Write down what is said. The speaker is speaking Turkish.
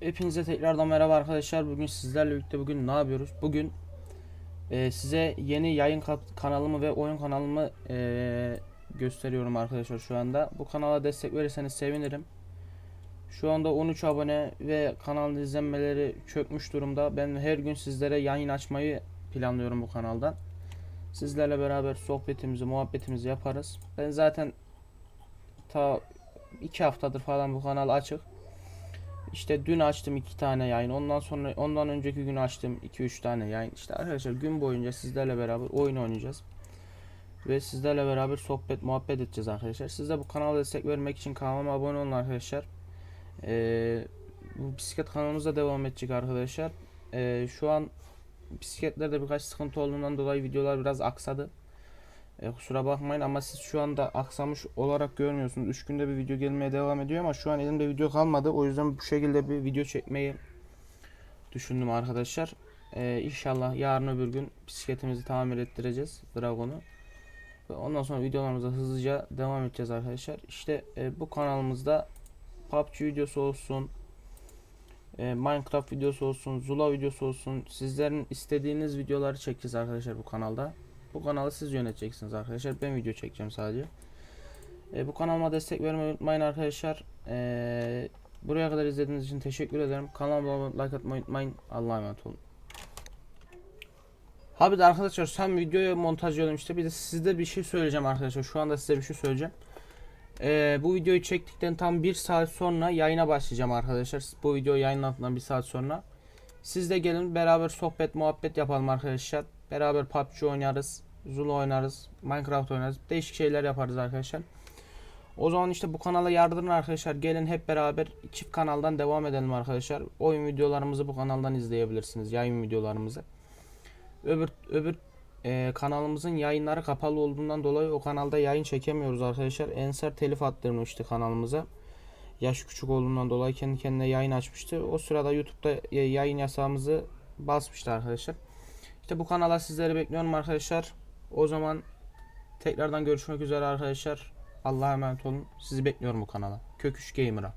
Hepinize tekrardan merhaba arkadaşlar. Bugün sizlerle birlikte bugün ne yapıyoruz? Bugün e, size yeni yayın kanalımı ve oyun kanalımı e, gösteriyorum arkadaşlar şu anda. Bu kanala destek verirseniz sevinirim. Şu anda 13 abone ve kanalın izlenmeleri çökmüş durumda. Ben her gün sizlere yayın açmayı planlıyorum bu kanaldan. Sizlerle beraber sohbetimizi, muhabbetimizi yaparız. Ben zaten ta 2 haftadır falan bu kanal açık. İşte dün açtım iki tane yayın. Ondan sonra ondan önceki gün açtım 2-3 tane yayın. İşte arkadaşlar gün boyunca sizlerle beraber oyun oynayacağız. Ve sizlerle beraber sohbet muhabbet edeceğiz arkadaşlar. Siz de bu kanala destek vermek için kanalıma abone olun arkadaşlar. Ee, bu bisiklet kanalımıza devam edecek arkadaşlar. Ee, şu an bisikletlerde birkaç sıkıntı olduğundan dolayı videolar biraz aksadı. E, kusura bakmayın ama siz şu anda aksamış olarak görmüyorsunuz. 3 günde bir video gelmeye devam ediyor ama şu an elimde video kalmadı. O yüzden bu şekilde bir video çekmeyi düşündüm arkadaşlar. E, inşallah yarın öbür gün bisikletimizi tamir ettireceğiz. Dragon'u. Ve ondan sonra videolarımıza hızlıca devam edeceğiz arkadaşlar. İşte e, bu kanalımızda PUBG videosu olsun, e, Minecraft videosu olsun, Zula videosu olsun. Sizlerin istediğiniz videoları çekeceğiz arkadaşlar bu kanalda. Bu kanalı siz yöneteceksiniz arkadaşlar. Ben video çekeceğim sadece. E, bu kanalıma destek vermeyi unutmayın arkadaşlar. E, buraya kadar izlediğiniz için teşekkür ederim. Kanalıma like atmayı unutmayın. Allah'a emanet olun. Abi de arkadaşlar sen videoya montaj yapıyorum işte. Bir de sizde bir şey söyleyeceğim arkadaşlar. Şu anda size bir şey söyleyeceğim. E, bu videoyu çektikten tam bir saat sonra yayına başlayacağım arkadaşlar. Bu video yayınlandıktan bir saat sonra. Siz de gelin beraber sohbet muhabbet yapalım arkadaşlar. Beraber PUBG oynarız. Zula oynarız. Minecraft oynarız. Değişik şeyler yaparız arkadaşlar. O zaman işte bu kanala yardırın arkadaşlar. Gelin hep beraber çift kanaldan devam edelim arkadaşlar. Oyun videolarımızı bu kanaldan izleyebilirsiniz. Yayın videolarımızı. Öbür öbür e, kanalımızın yayınları kapalı olduğundan dolayı o kanalda yayın çekemiyoruz arkadaşlar. Ensar telif attırmıştı kanalımıza. Yaş küçük olduğundan dolayı kendi kendine yayın açmıştı. O sırada YouTube'da y- yayın yasağımızı basmıştı arkadaşlar. İşte bu kanala sizleri bekliyorum arkadaşlar. O zaman tekrardan görüşmek üzere arkadaşlar. Allah'a emanet olun. Sizi bekliyorum bu kanala. Köküş Gamer'a.